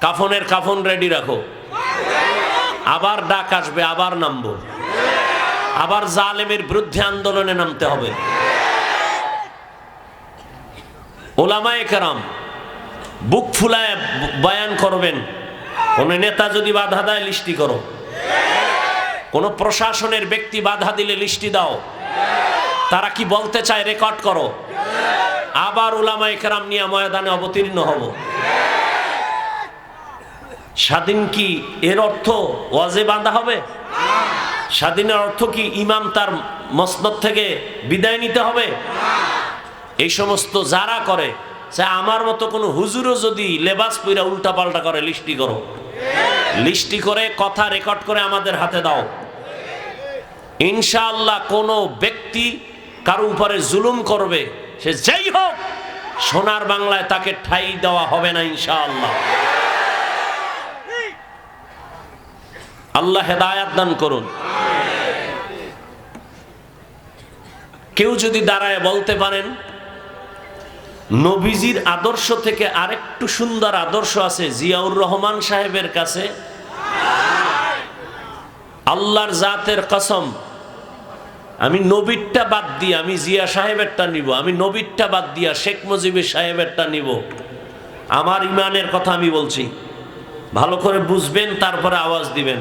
কাফনের কাফন রেডি রাখো। আবার ডাক আসবে, আবার নামবো। আবার জালেমের বিরুদ্ধে আন্দোলনে নামতে হবে। ওলামায়ে কেরাম, বুক ফুলায় বয়ান করবেন, কোন নেতা যদি বাধা দেয় লিস্টি করো। কোন প্রশাসনের ব্যক্তি বাধা দিলে লিস্টি দাও। তারা কি বলতে চায়, রেকর্ড করো। আবার ওলামায়ে কেরাম নিয়ে ময়দানে অবতীর্ণ হব। স্বাধীন কি এর অর্থ ওয়াজে বাঁধা হবে? স্বাধীনের অর্থ কি ইমাম তার মসনদ থেকে বিদায় নিতে হবে? এই সমস্ত যারা করে, সে আমার মতো কোনো হুজুরও যদি লেবাস পইরা উল্টা পাল্টা করে লিস্টি করো। লিস্টি করে, কথা রেকর্ড করে আমাদের হাতে দাও। ইনশাআল্লাহ কোনো ব্যক্তি কারও উপরে জুলুম করবে, সে যেই হোক, সোনার বাংলায় তাকে ঠাই দেওয়া হবে না ইনশাআল্লাহ। আল্লাহ হেদায়াত দান করুন। কেউ যদি দাঁড়ায় বলতে পারেন, নবীজির আদর্শ থেকে আরেকটু সুন্দর আদর্শ আছে জিয়াউর রহমান সাহেবের কাছে। আল্লাহর জাতের কসম, আমি নবীরটা বাদ দিয়ে আমি জিয়া সাহেবেরটা নিব, আমি নবীরটা বাদ দিয়া শেখ মুজিবের সাহেবেরটা নিব। আমার ইমানের কথা আমি বলছি। ভালো করে বুঝবেন, তারপরে আওয়াজ দিবেন।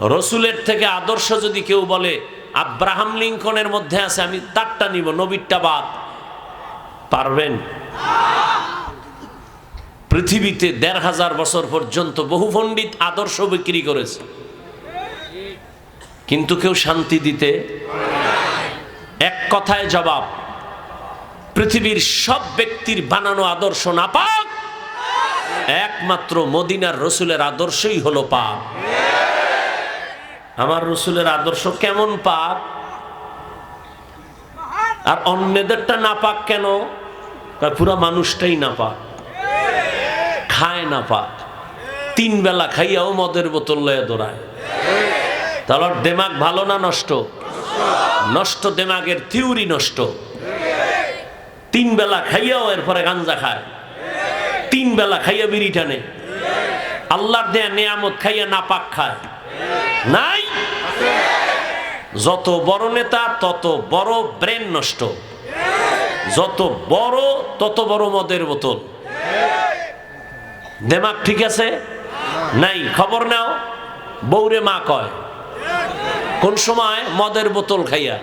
রসুলের থেকে আদর্শ যদি কেউ বলে, আব্রাহাম লিঙ্কনের মধ্যে আছে, আমি তারটা নিব, নবীরটা বাদ। পারবেন? পৃথিবীতে দেড় হাজার বছর পর্যন্ত বহু পণ্ডিত আদর্শ বিক্রি করেছে। কিন্তু কেউ শান্তি দিতে এক কথায় জবাব, পৃথিবীর সব ব্যক্তির বানানো আদর্শ না পাক একমাত্র মদিনার রসুলের আদর্শই হলো পাক আমার রসুলের আদর্শ কেমন পাক আর অন্যদেরটা না পাক কেন পুরা মানুষটাই না পাক খায় না পাক তিন বেলা খাইয়াও মদের বোতল লয়ে দৌড়ায়। তাহলে দেমাগ ভালো না নষ্ট? নষ্ট দেমাগের থিউরি নষ্ট। তিন বেলা খাইয়াও এরপরে গাঞ্জা খায়। তিন বেলা খাইয়া বিড়ি টানে। আল্লাহর দেয়া নেয়ামত খাইয়া না পাক খায়। নাই! যত বড় নেতা, তত বড় ব্রেন নষ্ট। যত বড়, তত বড় মদের বোতল। দেমাগ ঠিক আছে? নাই, খবর নাও। বৌরে মা কয়, কোন সময় মদের বোতল খাইয়া?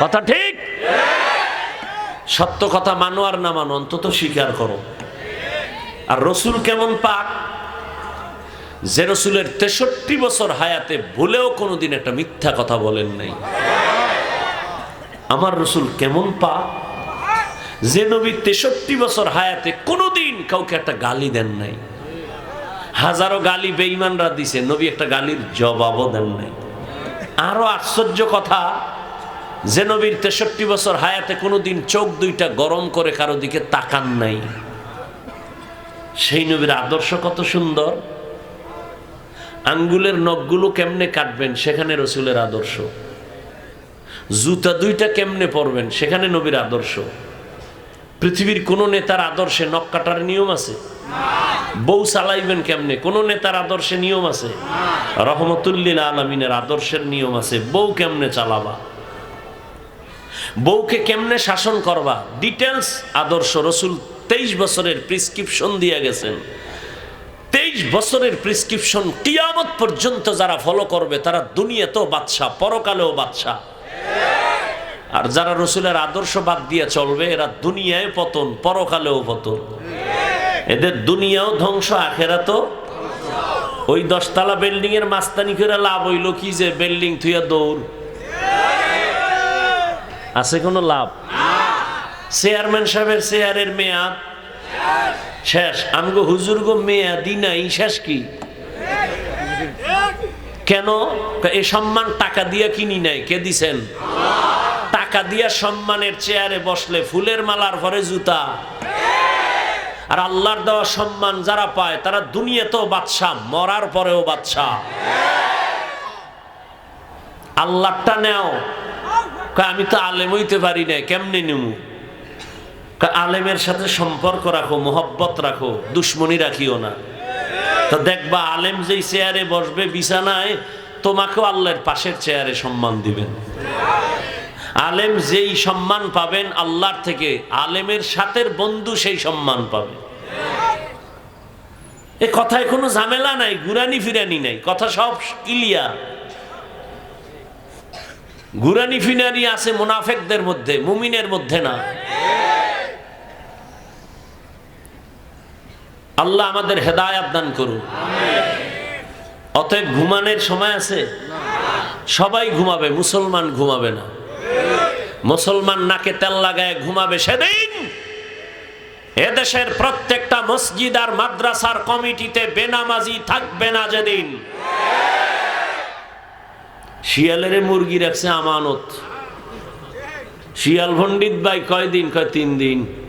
কথা ঠিক? সত্য কথা মানো আর না মানো, অন্তত স্বীকার করো। আর রসুল কেমন পাক? যে রসুলের তেষট্টি বছর হায়াতে ভুলেও কোনোদিন একটা মিথ্যা কথা বলেন নাই। আমার রসুল কেমন পাক যে নবী তেষট্টি বছর হায়াতে কোনোদিন কাউকে একটা গালি দেন নাই। হাজারো গালি বেঈমানরা দিছে, নবী একটা গালির জবাবও দেন নাই। আরও আশ্চর্য কথা, যে নবীর তেষট্টি বছর হায়াতে কোনোদিন চোখ দুইটা গরম করে কারও দিকে তাকান নাই। সেই নবীর আদর্শ কত সুন্দর? আঙ্গুলের নখগুলো কেমনে কাটবেন? সেখানে রসুলের আদর্শ। জুতা দুইটা কেমনে পরবেন? সেখানে নবীর আদর্শ। পৃথিবীর কোন নেতার আদর্শে নখ কাটার নিয়ম আছে? বউ চালাইবেন কেমনে? কোন নেতার আদর্শে নিয়ম আছে? রহমতুল্লিল আলমিনের আদর্শের নিয়ম আছে, বউ কেমনে চালাবা? বউকে কেমনে শাসন করবা? ডিটেলস আদর্শ রসুল তেইশ বছরের প্রিসক্রিপশন দিয়ে গেছেন। তেইশ বছরের প্রিসক্রিপশন কিয়ামত পর্যন্ত যারা ফলো করবে, তারা দুনিয়াতেও বাদশাহ, পরকালেও বাদশাহ। আর যারা রসুলের আদর্শ বাদ দিয়ে চলবে, এরা দুনিয়ায় পতন, পরকালেও পতন। এদের দুনিয়াও ধ্বংস আখেরা তো ওই দশতলা বিল্ডিং এর মাস্তানি করে লাভ হইল কি যে বিল্ডিং থুইয়া দৌড়। আছে কোনো লাভ? চেয়ারম্যান সাহেবের চেয়ারের মেয়াদ। শেষ। আমগো হুজুর গো মেয়াদি নাই শেষ কি? কেন? এ সম্মান টাকা দিয়া কিনি নাই, কে দিছেন? টাকা দিয়া সম্মানের চেয়ারে বসলে ফুলের মালার পরে জুতা। আর আল্লাহর দেওয়া সম্মান যারা পায়, তারা দুনিয়াতেও বাদশাহ, মরার পরেও বাদশাহ। আল্লাহটা নেও। আমি তো আলেম হইতে পারি না কেমনে নেমু? আলেমের সাথে সম্পর্ক রাখো, মোহব্বত রাখো, দুশ্মনী রাখিও না। তো দেখবা আলেম যেই চেয়ারে বসবে, বিছানায় তোমাকেও আল্লাহর পাশের চেয়ারে সম্মান দিবেন। আলেম যেই সম্মান পাবেন আল্লাহর থেকে, আলেমের সাথের বন্ধু সেই সম্মান পাবে। এ কথায় কোনো ঝামেলা নাই গুরানি ফিরানি নাই, কথা সব ক্লিয়ার গুরানি ফিরানি আছে মুনাফেকদের মধ্যে, মুমিনের মধ্যে না। আল্লাহ আমাদের হেদায়াত দান করুন। অতএব ঘুমানোর সময় আছে? সবাই ঘুমাবে, মুসলমান ঘুমাবে না। মুসলমান নাকে তেল লাগায় ঘুমাবে সেদিন। এদেশের প্রত্যেকটা মসজিদ আর মাদ্রাসার কমিটিতে বেনামাজি থাকবে না যেদিন। শিয়ালের মুরগি রাখছে আমানত। শিয়াল পণ্ডিত ভাই কয়দিন? কয় তিন দিন।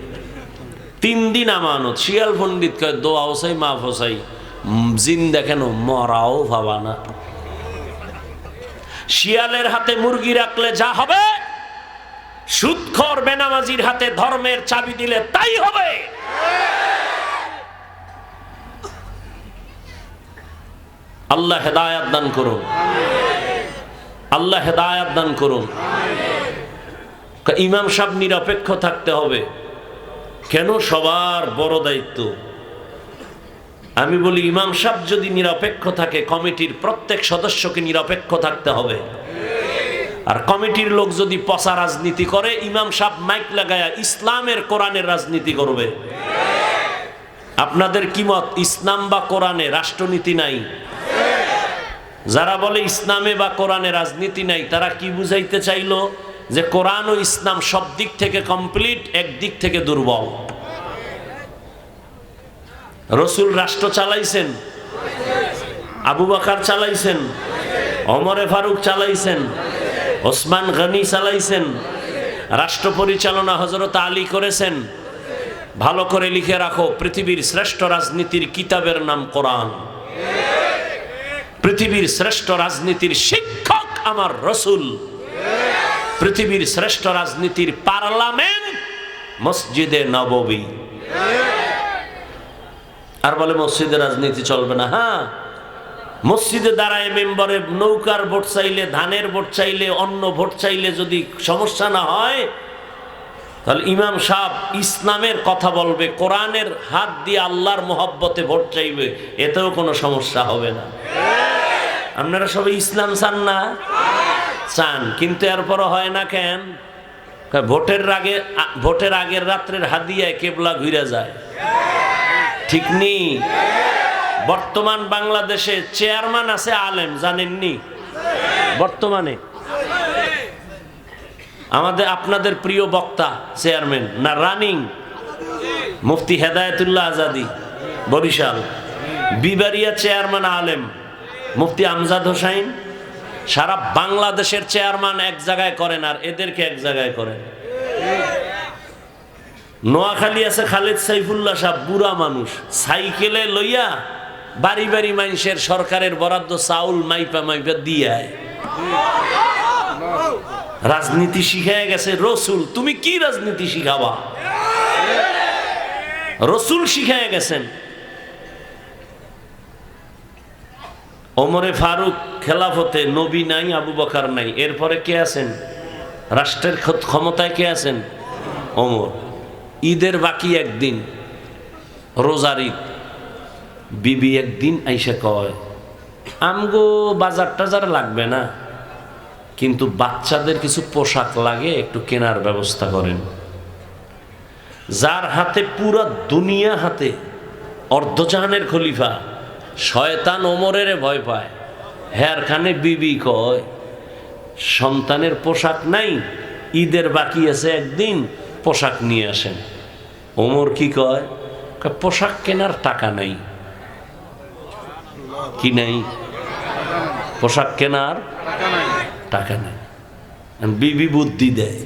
তিন দিন আমানত, শিয়াল পণ্ডিত কয় দোয়া হোসাই মাফ হোসাই জিন দেখেন মরাও ভাবা না। শিয়ালের হাতে মুরগি রাখলে যা হবে, সুৎখর বেনামাজির হাতে ধর্মের চাবি দিলে তাই হবে। আল্লাহ হেদায়াত দান করুন। আল্লাহ হেদায়াত দান করুন। ইমাম সাহেব নিরপেক্ষ থাকতে হবে। কেন সবার বড় দায়িত্ব? আমি বলি, ইমাম সাহেব যদি নিরপেক্ষ থাকে, কমিটির প্রত্যেক সদস্যকে নিরপেক্ষ থাকতে হবে। আর কমিটির লোক যদি পচা রাজনীতি করে, ইমাম সাহেব মাইক লাগায়া ইসলামের কোরআনের রাজনীতি করবে। আপনাদের কি মত? ইসলাম বা কোরআনে রাষ্ট্রনীতি নাই? যারা বলে ইসলামে বা কোরআনে রাজনীতি নাই, তারা কি বুঝাইতে চাইলো? যে কোরআন ও ইসলাম সব দিক থেকে কমপ্লিট, এক দিক থেকে দুর্বল। রসুল রাষ্ট্র চালাইছেন, আবু বাকার চালাইছেন অমরে ফারুক চালাইছেন, ওসমান গানি চালাইছেন, রাষ্ট্র পরিচালনা হজরত আলী করেছেন। ভালো করে লিখে রাখো, পৃথিবীর শ্রেষ্ঠ রাজনীতির কিতাবের নাম কোরআন। পৃথিবীর শ্রেষ্ঠ রাজনীতির শিক্ষক আমার রসুল। পৃথিবীর শ্রেষ্ঠ রাজনীতির পার্লামেন্ট মসজিদে নববী। আর বলে, মসজিদে রাজনীতি চলবে না হ্যাঁ? মসজিদে দাঁড়ায় মেম্বারে, নৌকার ভোট চাইলে, ধানের ভোট চাইলে অন্য ভোট চাইলে যদি সমস্যা না হয়, তাহলে ইমাম সাহেব ইসলামের কথা বলবে, কোরআনের হাত দিয়ে আল্লাহর মোহব্বতে ভোট চাইবে, এতেও কোনো সমস্যা হবে না। আপনারা সবাই ইসলাম চান না? চান, কিন্তু এরপরও হয় না কেন? ভোটের আগে ভোটের আগের রাত্রের হাদিয়ায় কেবলা ঘুরে যায়। ঠিক নেই বর্তমান বাংলাদেশে চেয়ারম্যান আছে আলেম, জানেননি? বর্তমানে। আমাদের, আপনাদের প্রিয় বক্তা, চেয়ারম্যান, না রানিং? মুফতি হেদায়তুল্লাহ আজাদি, বরিশাল। বিবারিয়া চেয়ারম্যান আলেম, মুফতি আমজাদ হোসাইন। সারা বাংলাদেশের চেয়ারম্যান এক জায়গায় করেন আর এদেরকে এক জায়গায় করেন। নোয়াখালী আছে খালেদ সাইফুল্লাহ সাহ, বুড়া মানুষ। সাইকেলে লইয়া বাড়ি বাড়ি মানুষের সরকারের বরাদ্দ চাউল মাইপা মাইপা দিয়ে রাজনীতি শিখায় গেছে, রসুল, তুমি কি রাজনীতি শিখাবা? রসুল শিখায় গেছেন। ওমরে ফারুক খেলাফতে নবী নাই, আবু বকার নাই। এরপরে কে আছেন? রাষ্ট্রের ক্ষমতায় কে আছেন? ওমর। ঈদের বাকি একদিন, রোজার ঈদ। বিবি একদিন আইসা কয়, আমগো বাজার টাজার লাগবে না, কিন্তু বাচ্চাদের কিছু পোশাক লাগে, একটু কেনার ব্যবস্থা করেন। যার হাতে পুরা দুনিয়া হাতে অর্ধজাহানের খলিফা শয়তান ওমরের ভয় পায়। হ্যার খানে বিবি কয়, সন্তানের পোশাক নাই, ঈদের বাকি আছে, একদিন পোশাক নিয়ে আসেন। ওমর কি কয় পোশাক কেনার টাকা নাই। কি নাই? পোশাক কেনার টাকা নাই। বিবি বুদ্ধি দেয়।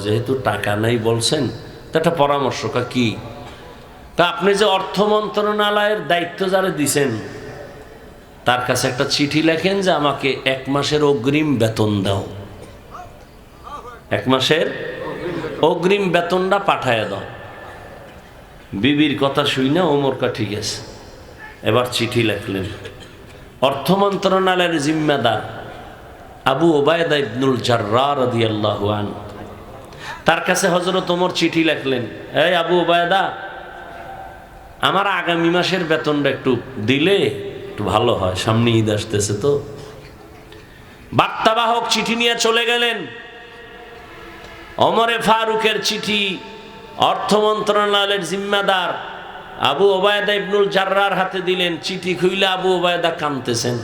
যেহেতু টাকা নাই বলছেন, তা একটা পরামর্শ কি তা আপনি যে অর্থ মন্ত্রণালয়ের দায়িত্ব যারা দিছেন, তার কাছে একটা চিঠি লেখেন যে আমাকে এক মাসের অগ্রিম বেতন দাও। এক মাসের অগ্রিম বেতনটা পাঠায় দাও। বিবির কথা শুই না ওমরকা ঠিক আছে। এবার চিঠি লেখলেন। অর্থ মন্ত্রণালয়ের জিম্মেদার আবু ওবায়দা ইবনুল জার্রা রাদিয়াল্লাহু আন তার কাছে হজরত ওমর চিঠি লেখলেন, এই আবু ওবায়দা আমার আগামী মাসের বেতনটা একটু দিলে একটু ভালো হয়। সামনে ঈদ আসতেছে তো। বার্তাবাহক চিঠি নিয়ে চলে গেলেন। অমরে ফারুকের চিঠি অর্থ মন্ত্রণালয়ের জিম্মাদার আবু ওবায়দা ইবনুল জার্রার হাতে দিলেন। চিঠি খুইলে আবু ওবায়দা কানতেছেন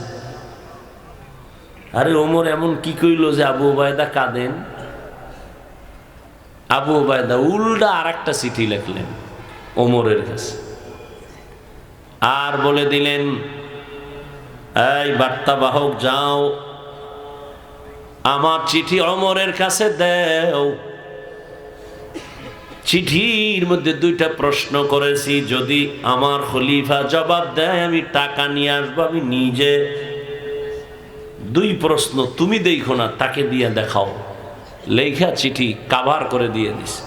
আরে ওমর, এমন কি কইল যে আবু ওবায়দা কাঁদেন? আবু ওবায়দা উল্টা আর একটা চিঠি লেখলেন ওমরের কাছে। আর বলে দিলেন, এই বার্তাবাহক, যাও। আমার চিঠি অমরের কাছে দেও। চিঠির মধ্যে দুইটা প্রশ্ন করেছি, যদি আমার খলিফা জবাব দেয়, আমি টাকা নিয়ে আসব, আমি নিজে। দুই প্রশ্ন, তুমি দেখো না, তাকে দিয়ে দেখাও। লেখা চিঠি কাভার করে দিয়ে দিস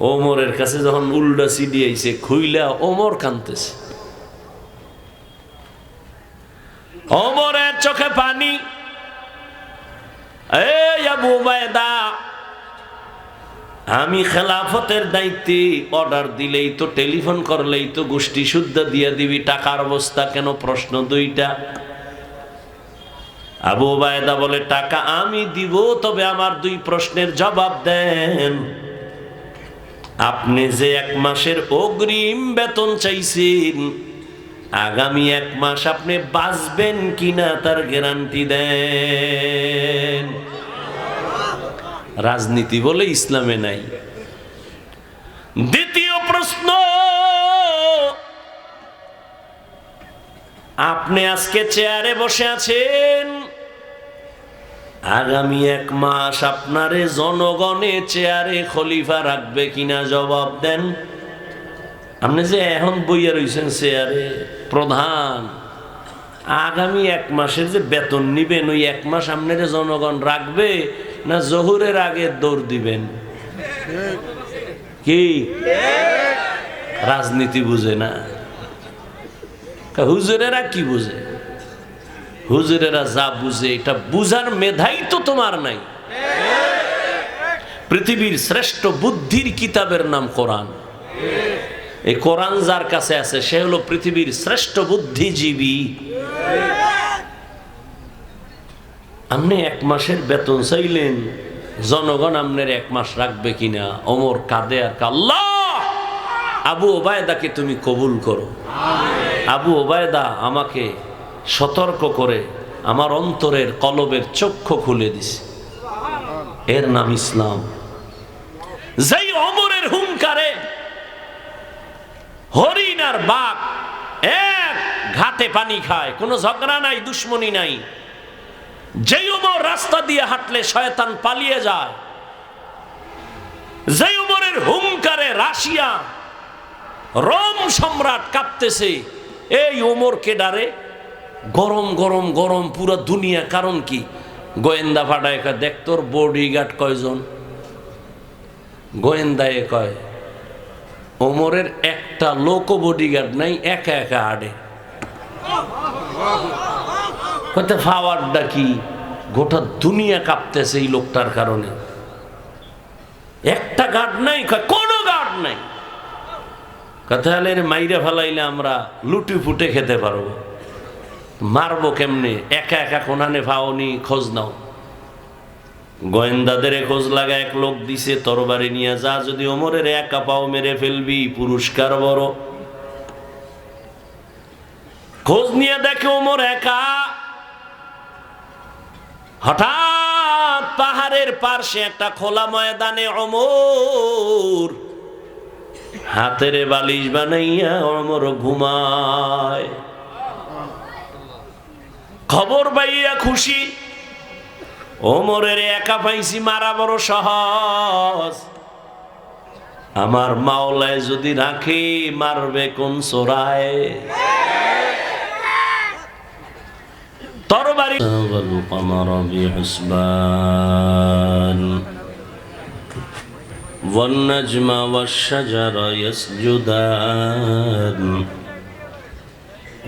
ওমরের কাছে যখন উল্টা সিডি আইছে, খুইলা ওমর কানতেছে। ওমরের চোখে পানি। আবু আমি খেলাফতের দায়িত্বে অর্ডার দিলেই তো, টেলিফোন করলেই তো গোষ্ঠী শুদ্ধ দিয়ে দিবি, টাকার অবস্থা কেন? প্রশ্ন দুইটা। আবু বায়দা বলে, টাকা আমি দিব, তবে আমার দুই প্রশ্নের জবাব দেন। আপনি যে এক মাসের অগ্রিম বেতন চাইছেন, আগামী এক মাস আপনি বাঁচবেন কিনা তার গ্যারান্টি দেন। রাজনীতি বলে ইসলামে নাই। দ্বিতীয় প্রশ্ন, আপনি আজকে চেয়ারে বসে আছেন? আগামী এক মাস আপনারে জনগণে চেয়ারে খলিফা রাখবে কিনা জবাব দেন। আপনি যে এখন বইয়া রয়েছেন চেয়ারে, প্রধান, আগামী এক মাসের যে বেতন নিবেন, ওই এক মাস আপনারে জনগণ রাখবে না জহুরের আগে দৌড় দিবেন? কি? রাজনীতি বুঝে না। হুজুরেরা কি বুঝে? হুজুরেরা যা বুঝে, এটা বুঝার মেধাই তো তোমার নাই। পৃথিবীর শ্রেষ্ঠ বুদ্ধির কিতাবের নাম কোরআন। এই কোরআন যার কাছে আছে, সে হলো পৃথিবীর শ্রেষ্ঠ বুদ্ধিজীবী। আপনি এক মাসের বেতন চাইলেন, জনগণ আপনার এক মাস রাখবে কিনা? অমর কাঁদে আর আল্লাহ! আবু ওবায়দাকে তুমি কবুল করো। আবু ওবায়দা আমাকে সতর্ক করে আমার অন্তরের কলবের চক্ষু খুলে দিছে। এর নাম ইসলাম। যেই অমরের হুঙ্কারে হরিণ আর বাঘ এক ঘাটে পানি খায়, কোনো ঝগড়া নাই, দুশ্মনী নাই। যেই উমর রাস্তা দিয়ে হাঁটলে শয়তান পালিয়ে যায়, যেই উমরের হুঙ্কারে রাশিয়া রোম সম্রাট কাঁপতেছে, এই ওমরকে ডারে গরম গরম গরম, পুরো দুনিয়া। কারণ কি? গোয়েন্দা ফাটায় কয় দেখ তোর বডি গার্ড কয়জন? গোয়েন্দায় কয়, ওমরের একটা লোক বডিগার্ড নাই, একা একা আডে কত ফাওয়ারটা কি? গোটা দুনিয়া কাঁপতেছে এই লোকটার কারণে। একটা গার্ড নাই কোনো গার্ড নাই। কথা হলে মাইরে ফেলাইলে আমরা লুটি ফুটে খেতে পারব। মারবো কেমনে? একা একা কোনানে ফাওনি, খোঁজ নাও। গোয়েন্দাদের খোঁজ লাগা এক লোক দিছে, তরবারি নিয়ে যা, যদি ওমরের একা পাও মেরে ফেলবি, পুরস্কার বড়। খোঁজ নিয়ে দেখে ওমর একা। হঠাৎ পাহাড়ের পার্শ্বে একটা খোলা ময়দানে অমর হাতের বালিশ বানাইয়া অমর ঘুমায়। খবর পাইয়া খুশি ওমরের একা পাইছি মারা বড় সহজ আমার মাওলায় যদি রাখে মারবে কোন সোরায় তরবারি القمر بحسبان والنجم والشجر يسجدان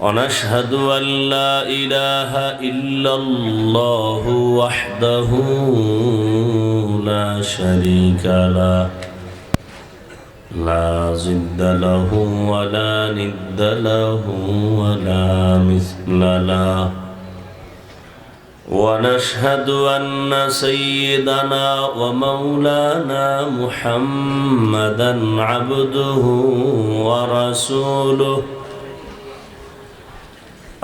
ونشهد أن لا إله إلا الله وحده لا شريك له لا زد له ولا ند له ولا مثل له ونشهد أن سيدنا ومولانا محمدا عبده ورسوله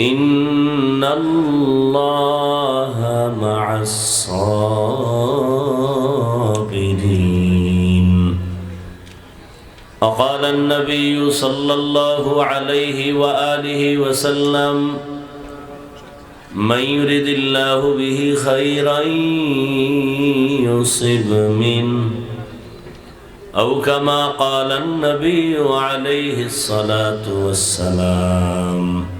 إن الله مع الصابرين. وقال النبي صلى الله عليه وآله وسلم من يرد الله به خيرا يصب منه أو كما قال النبي عليه الصلاة والسلام.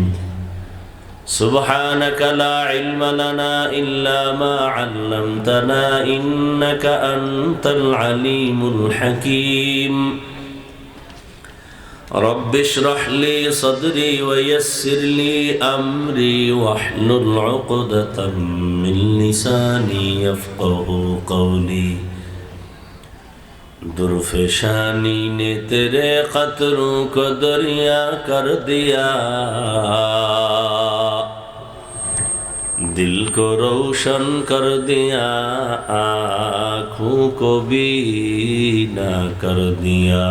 سبحانك لا علم لنا إلا ما علمتنا إنك أنت العليم الحكيم رب اشرح لي صدري ويسر لي أمري واحلل عقدة من لساني يفقه قولي درفشانی نے تیرے قطروں کو دریا کر دیا दिल को रोशन कर दिया आँखों को बीना कर दिया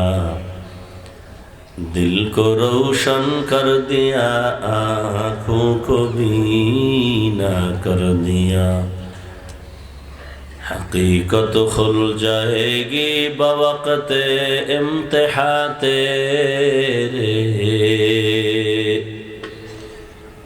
दिल को रोशन कर दिया आँखों को बीना कर दिया हकीकत खुल जाएगी बवक्त इम्तिहा तेरे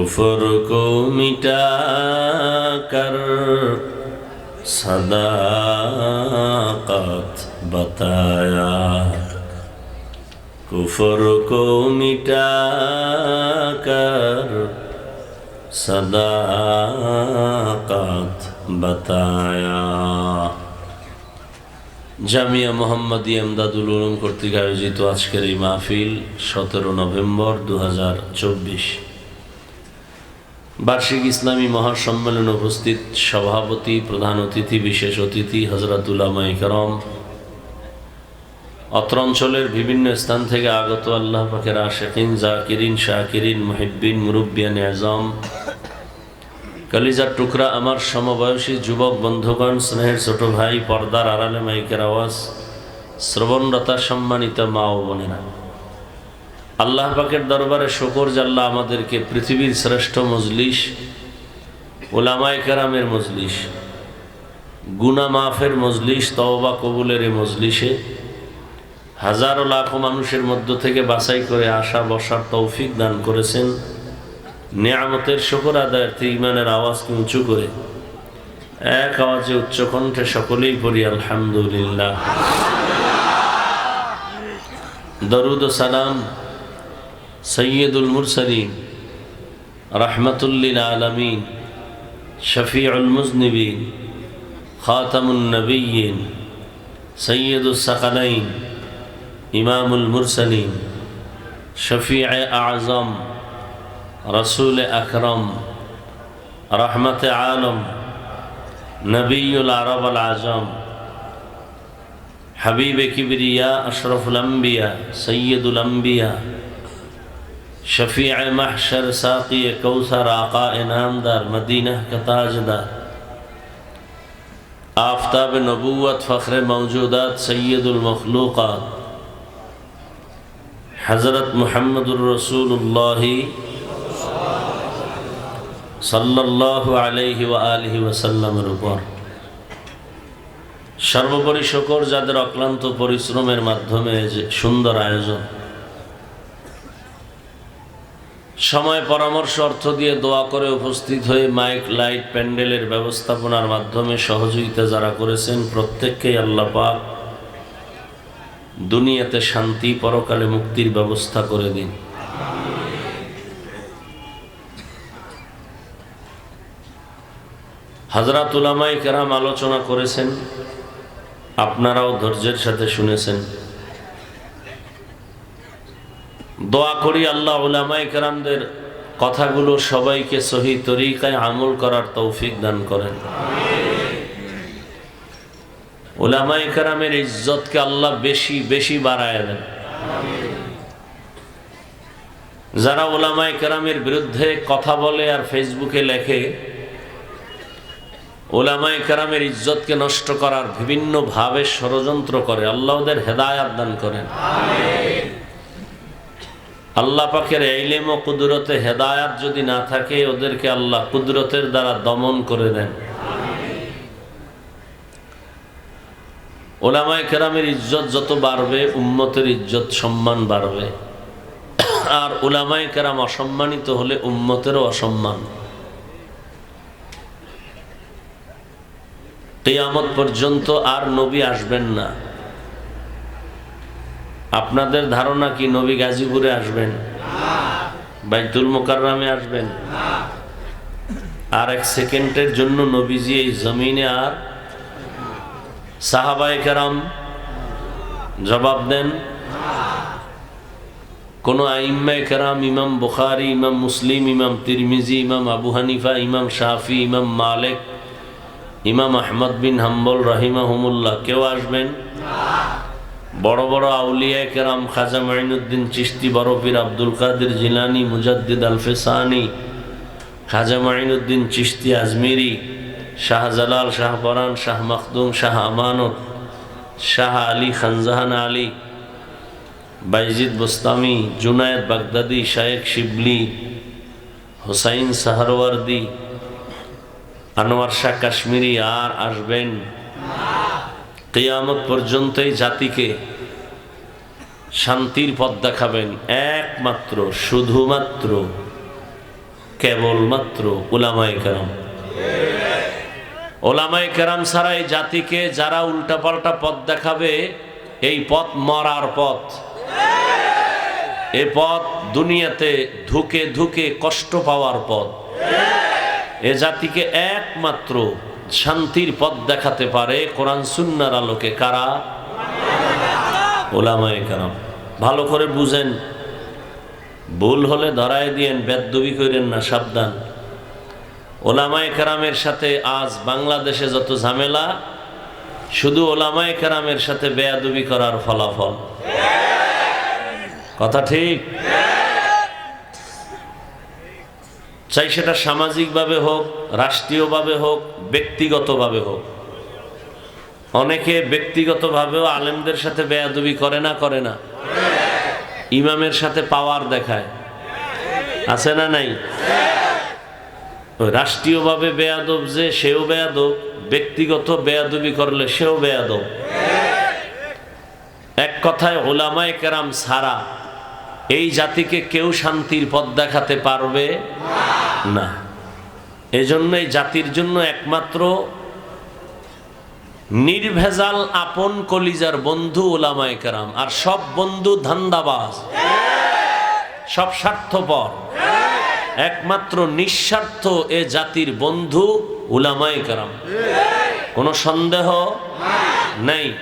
कुफर को मिटा कर सदाकत बताया कुफर को मिटा कर सदाकत बताया জামিয়া মোহাম্মদী এমদাদুল উলুম কর্তৃক আয়োজিত আজকের এই মাহফিল সতেরো নভেম্বর দু বার্ষিক ইসলামী মহাসম্মেলন উপস্থিত সভাপতি, প্রধান অতিথি, বিশেষ অতিথি হজরতুল্লামাই করম অত্র অঞ্চলের বিভিন্ন স্থান থেকে আগত আল্লাহ পাকের আশেকিন, জাকিরিন, শাকিরিন, মুহিব্বিন, মুরব্বিয়ান আজম। কালিজার টুকরা আমার সমবয়সী যুবক বন্ধুগণ, স্নেহের ছোট ভাই, পর্দার আড়ালে মাইকের আওয়াজ শ্রবণরতা সম্মানিত মা ও বোনেরা। আল্লাহ পাকের দরবারে শকর জাল্লাহ আমাদেরকে পৃথিবীর শ্রেষ্ঠ মজলিস ওলামায় কেরামের মজলিস গুনা মাফের মজলিস, তওবা কবুলের এই মজলিসে হাজারো লাখো মানুষের মধ্য থেকে বাছাই করে আসা, বসার তৌফিক দান করেছেন। নিয়ামতের শকর আদায়ার্থে ইমানের আওয়াজকে উঁচু করে এক আওয়াজে উচ্চকণ্ঠে সকলেই পড়ি, আলহামদুলিল্লাহ। দরুদ ও সালাম সৈয়দুল মুরসলিম রহমতুল্লিল আলমিন শফিউল মুজনিবিন খাতামুল নবীন সৈয়দুল সকালাইন ইমামুল মুরসলিম শফি আজম রসুল আকরম রহমত আলম নবীল আরব আল আজম হাবিব شفیع محشر ساقی کوثر آقا انعام دار مدینہ کا تاجدار۔ آفتاب نبوت، فخر موجودات، سید المخلوقات۔ حضرت محمد الرسول اللہ صلی اللہ علیہ وآلہ وسلم উপর اقلان تو پریسروں میں পরিশ্রমের میں شندر آئے جو সময় পরামর্শ অর্থ দিয়ে দোয়া করে উপস্থিত হয়ে মাইক, লাইট, প্যান্ডেলের ব্যবস্থাপনার মাধ্যমে সহযোগিতা যারা করেছেন, প্রত্যেককেই আল্লাহ পাক দুনিয়াতে শান্তি, পরকালে মুক্তির ব্যবস্থা করে দিন। হাজরাত উলামাই কেরাম আলোচনা করেছেন, আপনারাও ধৈর্যের সাথে শুনেছেন। দোয়া করি আল্লাহ উলামাই কেরামদের কথাগুলো সবাইকে সহি তরিকায় আমল করার তৌফিক দান করেন। ওলামাই কারামের ইজ্জতকে আল্লাহ বেশি বেশি বাড়ায় দেন। যারা ওলামাই কেরামের বিরুদ্ধে কথা বলে আর ফেসবুকে লেখে ওলামাই কারামের ইজ্জতকে নষ্ট করার বিভিন্ন ভাবে ষড়যন্ত্র করে, আল্লাহ ওদের হেদায়াত দান করেন। আল্লাহ পাকের এইলেম ও কুদরতে হেদায়াত যদি না থাকে, ওদেরকে আল্লাহ কুদরতের দ্বারা দমন করে দেন। ওলামায় কেরামের ইজ্জত যত বাড়বে, উম্মতের ইজ্জত সম্মান বাড়বে। আর ওলামাই কেরাম অসম্মানিত হলে উম্মতেরও অসম্মান। কেয়ামত পর্যন্ত আর নবী আসবেন না। আপনাদের ধারণা কি নবী গাজীপুরে আসবেন? বাইতুল মোকাররামে আসবেন? আর এক সেকেন্ডের জন্য নবীজি এই জমিনে আর সাহাবাই কেরাম জবাব দেন। কোন আইম্মাই কেরাম, ইমাম বুখারি, ইমাম মুসলিম, ইমাম তিরমিজি, ইমাম আবু হানিফা, ইমাম শাফি, ইমাম মালেক, ইমাম আহমদ বিন হাম্বল রাহিমাহুমুল্লাহ, কেউ আসবেন? বড় বড় আউলিয়া কেরাম খাজা মাইনুদ্দিন চিস্তি বরফির আব্দুল কাদের জিলানি, মুজাদ্দিদ আলফেসানি, খাজা মাইনুদ্দিন চিস্তি আজমিরি শাহজালাল শাহ পরান, শাহ মখদুম, শাহ আমানত, শাহ আলী খানজাহান আলী, বাইজিদ বোস্তামি, জুনায়দ বাগদাদি শায়েক শিবলি, হুসাইন সাহারওয়ার্দি, আনোয়ার শাহ কাশ্মীরি আর আসবেন। কেয়ামত পর্যন্ত এই জাতিকে শান্তির পথ দেখাবেন একমাত্র, শুধুমাত্র, কেবলমাত্র ওলামাই কেরাম। ওলামাই কেরাম ছাড়া এই জাতিকে যারা উল্টাপাল্টা পথ দেখাবে, এই পথ মরার পথ। এ পথ দুনিয়াতে ধুকে ধুকে কষ্ট পাওয়ার পথ। এ জাতিকে একমাত্র শান্তির পথ দেখাতে পারে কোরআন সুন্নার আলোকে কারা? ওলামায়ে কারাম। ভালো করে বুঝেন। ভুল হলে ধরায় দিয়েন, বেদবি করেন না, সাবধান। ওলামায় কেরামের সাথে আজ বাংলাদেশে যত ঝামেলা, শুধু ওলামায় কেরামের সাথে বেয়াদবি করার ফলাফল। কথা ঠিক? চাই সেটা সামাজিকভাবে হোক, রাষ্ট্রীয়ভাবে হোক, ব্যক্তিগতভাবে হোক। অনেকে ব্যক্তিগতভাবেও আলেমদের সাথে বেয়াদবি করে না করে না। ইমামের সাথে পাওয়ার দেখায়। আছে না নাই? রাষ্ট্রীয়ভাবে বেয়াদব যে, সেও বেয়াদব। ব্যক্তিগত বেয়াদবি করলে সেও বেয়াদব। এক কথায় ওলামায় কেরাম ছাড়া এই জাতিকে কেউ শান্তির পথ দেখাতে পারবে? না এজন্য এই জাতির জন্য একমাত্র নির্ভেজাল আপন কলিজার বন্ধু ওলামায় কেরাম। আর সব বন্ধু ধান্দাবাজ। সব স্বার্থপর। একমাত্র নিঃস্বার্থ এ জাতির বন্ধু উলামায়ে কারাম। কোনো সন্দেহ নাই।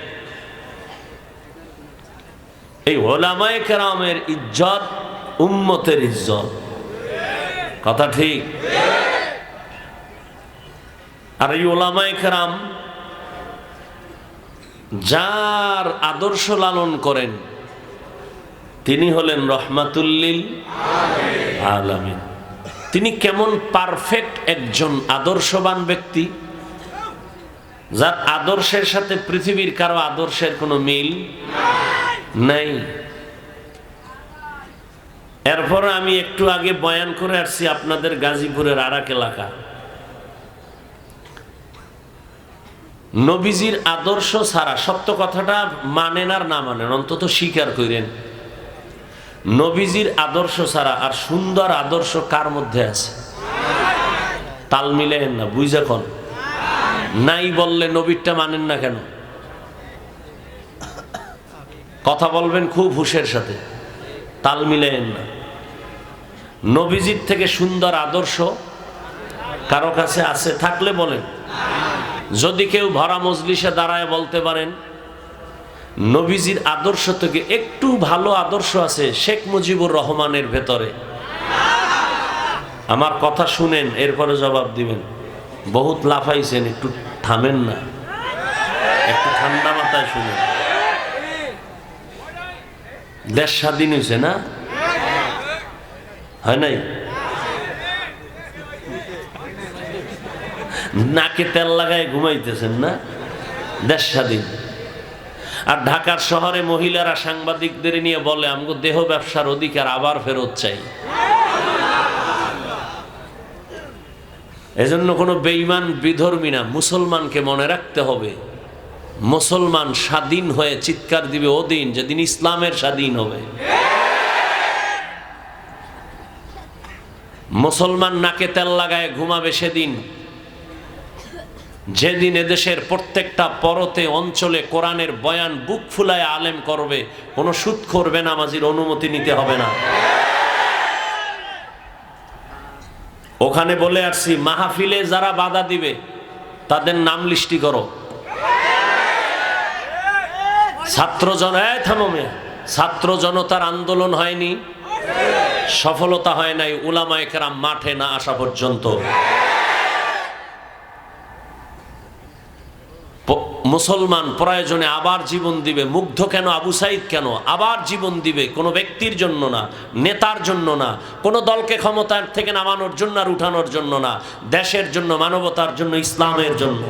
এই ওলামায়ে কেরামের ইজ্জত, উম্মতের ইজ্জত। কথা ঠিক? আর এই ওলামায়ে কেরাম যার আদর্শ লালন করেন, তিনি হলেন রহমাতুল্লিল আলামিন। তিনি কেমন পারফেক্ট একজন আদর্শবান ব্যক্তি, যার আদর্শের সাথে পৃথিবীর কারও আদর্শের কোনো মিল নাই। এরপর আমি একটু আগে বয়ান করে আসছি আপনাদের গাজীপুরের আরাক এলাকা। নবীজির আদর্শ ছাড়া, সত্য কথাটা মানেন আর না মানেন, অন্তত স্বীকার করেন। নবীজির আদর্শ ছাড়া আর সুন্দর আদর্শ কার মধ্যে আছে? তাল মিলেন না, বুঝে কোন? নাই বললে নবীরটা মানেন না কেন? কথা বলবেন খুব হুশের সাথে। তাল মিলেন না। নবীজির থেকে সুন্দর আদর্শ কারও কাছে আছে থাকলে বলেন। যদি কেউ ভরা মজলিসে দাঁড়ায় বলতে পারেন, নবীজির আদর্শ থেকে একটু ভালো আদর্শ আছে শেখ মুজিবুর রহমানের ভেতরে। আমার কথা শুনেন, এরপরে জবাব দিবেন। বহুত লাফাইছেন, একটু থামেন না। একটু ঠান্ডা মাথায় শুনেন। দেশ স্বাধীন হয়েছে না? হয় নাই? নাকে তেল লাগায় ঘুমাইতেছেন না? দেশ স্বাধীন। আর ঢাকার শহরে মহিলারা সাংবাদিকদের নিয়ে বলে, আমগো দেহ ব্যবসার অধিকার আবার ফেরত চাই। এজন্য কোনো বেইমান বিধর্মী না, মুসলমানকে মনে রাখতে হবে। মুসলমান স্বাধীন হয়ে চিৎকার দিবে ওদিন যেদিন ইসলামের স্বাধীন হবে। মুসলমান নাকে তেল লাগায় ঘুমাবে সেদিন। যেদিন এদেশের প্রত্যেকটা পরতে, অঞ্চলে কোরআনের বয়ান বুক ফুলায় আলেম করবে, কোনো সুদ করবে না মাঝির অনুমতি নিতে হবে না। ওখানে বলে আসছি, মাহফিলে যারা বাধা দিবে, তাদের নাম লিস্টি করো। ছাত্র জন এই ছাত্র জনতার আন্দোলন হয়নি, সফলতা হয় নাই, উলামায়ে কেরাম মাঠে না আসা পর্যন্ত। মুসলমান প্রয়োজনে আবার জীবন দিবে, মুগ্ধ কেন, আবু সাইদ কেন? আবার জীবন দিবে, কোনো ব্যক্তির জন্য না, নেতার জন্য না, কোনো দলকে ক্ষমতার থেকে নামানোর জন্য আর উঠানোর জন্য না, দেশের জন্য, মানবতার জন্য, ইসলামের জন্য।